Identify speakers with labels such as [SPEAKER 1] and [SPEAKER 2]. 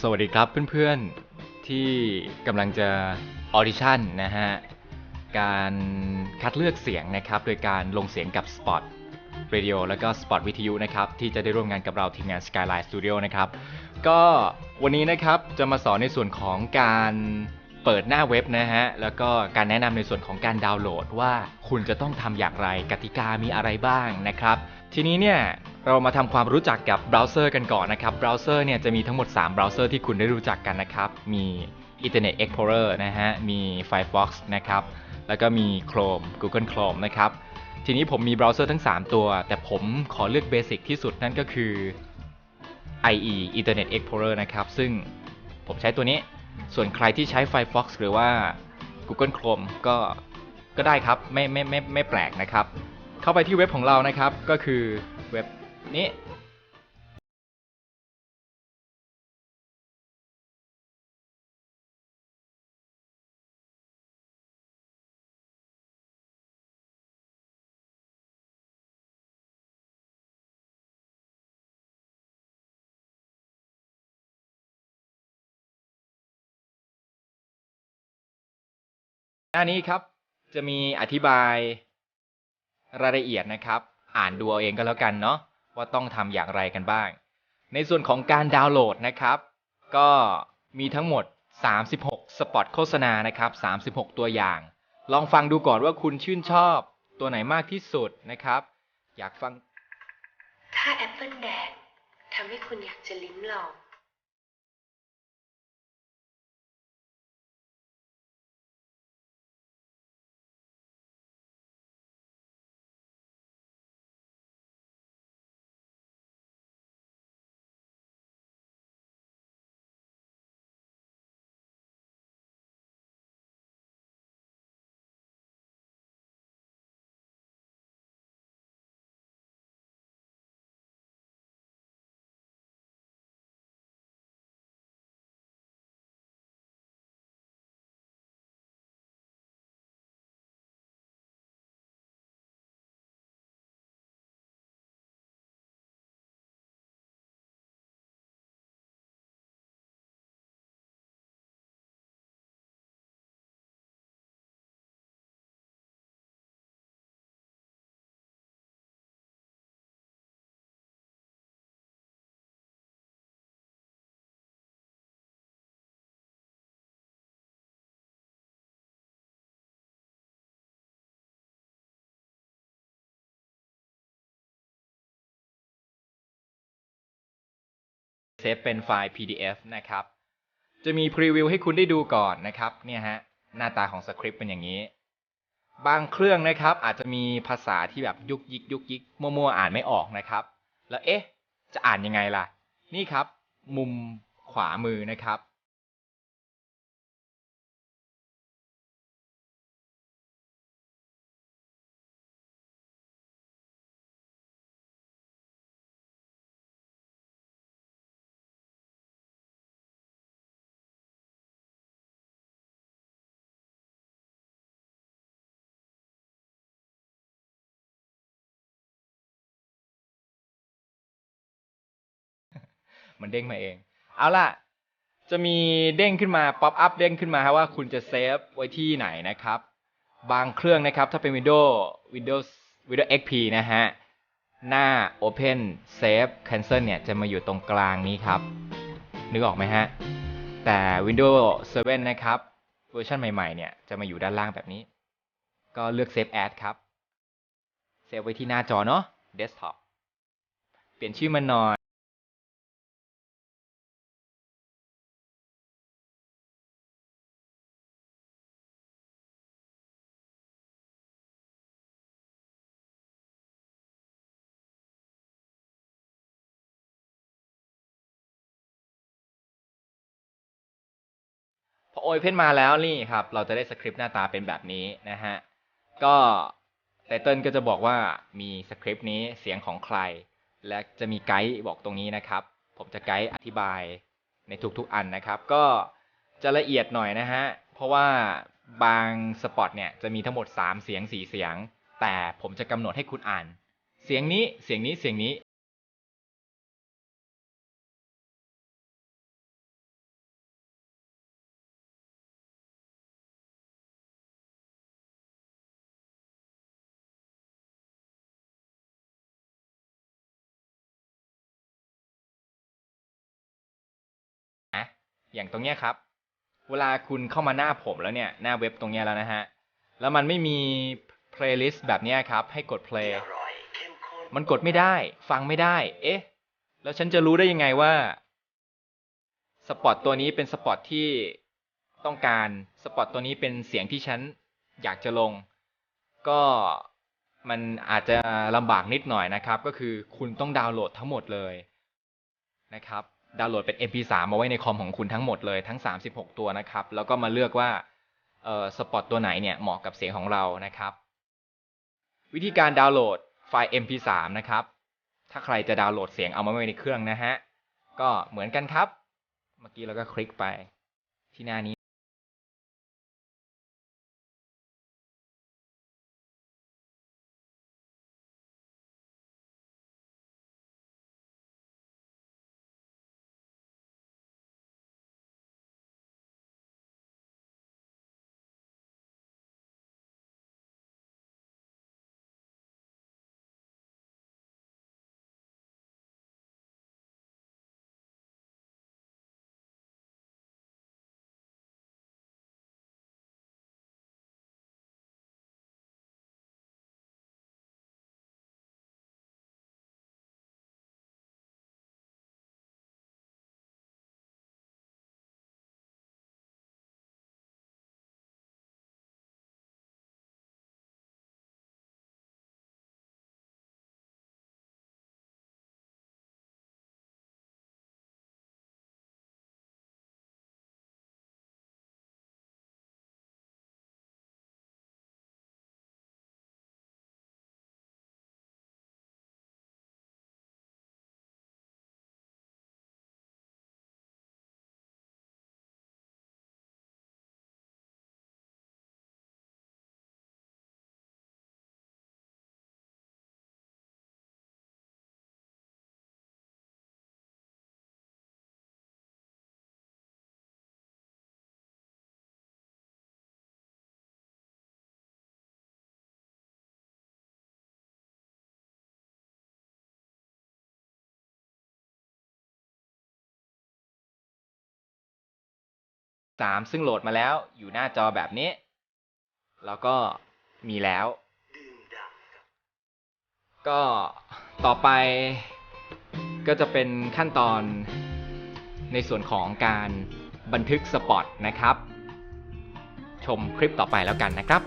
[SPEAKER 1] สวัสดีครับเพื่อนๆที่กำลังจะออดิชั่นนะฮะ การคัดเลือกเสียงนะครับ โดยการลงเสียงกับ Spot Radio แล้วก็ Spot วิทยุนะครับ ที่จะได้ร่วมงานกับเราทีมงาน Skyline Studio นะครับ ก็วันนี้นะครับจะมาสอนในส่วนของการเปิดหน้าเว็บนะฮะ แล้วก็การแนะนำในส่วนของการดาวน์โหลดว่าคุณจะต้องทำอย่างไรกติกามีอะไรบ้างนะครับ ทีนี้เนี่ยเรามาทำความรู้จักกับเบราว์เซอร์กันก่อนนะครับ เบราว์เซอร์เนี่ยจะมีทั้งหมด 3 เบราว์เซอร์ที่คุณได้รู้จักกันนะครับ มี Internet Explorer นะฮะ มี Firefox นะครับ แล้วก็มี Chrome Google Chrome นะครับ ทีนี้ผมมีเบราว์เซอร์ทั้ง 3 ตัว แต่ผมขอเลือกเบสิกที่สุดนั่นก็คือ IE Internet Explorer นะครับ ซึ่งผมใช้ตัวนี้ ส่วนใครที่ใช้ Firefox หรือว่า Google Chrome ก็ ก็ได้ครับ ไม่ ไม่ ไม่ ไม่แปลกนะครับ เข้าไปที่เว็บของเรานะครับ ก็คือเว็บนี้หน้านี้ครับจะมีอธิบาย รายละเอียดนะครับ อ่านดูเอาเองก็แล้วกันเนาะว่าต้องทำอย่างไรกันบ้าง ในส่วนของการดาวน์โหลดนะครับ ก็มีทั้งหมด 36 สปอตโฆษณานะครับ 36 ตัวอย่าง ลองฟังดูก่อนว่าคุณชื่นชอบตัวไหนมากที่สุดนะครับ อยากฟัง
[SPEAKER 2] ถ้าแอปเปิลแดดทำให้คุณอยากจะลิ้มลอง
[SPEAKER 1] เซฟเป็นไฟล์ PDF นะครับ จะมีพรีวิวให้คุณได้ดูก่อนนะครับเนี่ยฮะหน้าตาของสคริปต์เป็นอย่างนี้ บางเครื่องนะครับอาจจะมีภาษาที่แบบยุกยิกยุกยิกมั่วๆอ่านไม่ออกนะครับ แล้วเอ๊ะ จะอ่านยังไงล่ะ นี่ครับ มุมขวามือนะครับ มันเด้งมาเอง เอาล่ะ จะมีเด้งขึ้นมาป๊อปอัพเด้งขึ้นมาว่าคุณจะเซฟไว้ที่ไหนนะครับ บางเครื่องนะครับ ถ้าเป็น Windows Windows Windows XP นะฮะ หน้า Open Save Cancel เนี่ย จะมาอยู่ตรงกลางนี้ครับ นึกออกไหมฮะ แต่ Windows 7 นะครับ เวอร์ชันใหม่ ๆ เนี่ย จะมาอยู่ด้านล่างแบบนี้ ก็เลือก Save As ครับ เซฟไว้ที่หน้าจอเนาะ Desktop เปลี่ยนชื่อมันหน่อย พอโอเพนมาแล้วนี่ครับ เราจะได้สคริปต์หน้าตาเป็นแบบนี้นะฮะ ก็ไตเติลก็จะบอกว่ามีสคริปต์นี้เสียงของใคร และจะมีไกด์บอกตรงนี้นะครับ ผมจะไกด์อธิบายในทุกๆอันนะครับ ก็จะละเอียดหน่อยนะฮะ เพราะว่าบางสปอตเนี่ยจะมีทั้งหมด 3 เสียง 4 เสียง แต่ผมจะกำหนดให้คุณอ่าน เสียงนี้เสียงนี้เสียงนี้ อย่างตรงเนี้ยครับ เวลาคุณเข้ามาหน้าผมแล้วเนี่ยหน้าเว็บตรงเนี้ยแล้วนะฮะ แล้วมันไม่มี playlist แบบเนี้ยครับ ให้กด play มันกดไม่ได้ ฟังไม่ได้ เอ๊ะ แล้วฉันจะรู้ได้ยังไงว่าสปอตตัวนี้เป็นสปอตที่ต้องการสปอตตัวนี้เป็นเสียงที่ฉันอยากจะลง ก็มันอาจจะลำบากนิดหน่อยนะครับ ก็คือคุณต้องดาวน์โหลดทั้งหมดเลยนะครับ ดาวน์โหลดเป็น MP3 มาไว้ในคอมของคุณทั้งหมดเลยทั้ง 36 ตัวนะครับ แล้วก็มาเลือกว่าเอ่อสปอตตัวไหนเนี่ยเหมาะกับเสียงของเรานะครับ วิธีการดาวน์โหลดไฟล์ MP3 นะครับ ถ้าใครจะดาวน์โหลดเสียงเอามาไว้ในเครื่องนะฮะ ก็เหมือนกันครับ เมื่อกี้เราก็คลิกไปที่หน้านี้ สามซึ่งโหลดมาแล้วอยู่หน้าจอแบบนี้ แล้วก็มีแล้ว ก็ต่อไปก็จะเป็นขั้นตอนในส่วนของการบันทึกสปอตนะครับ ชมคลิปต่อไปแล้วกันนะครับ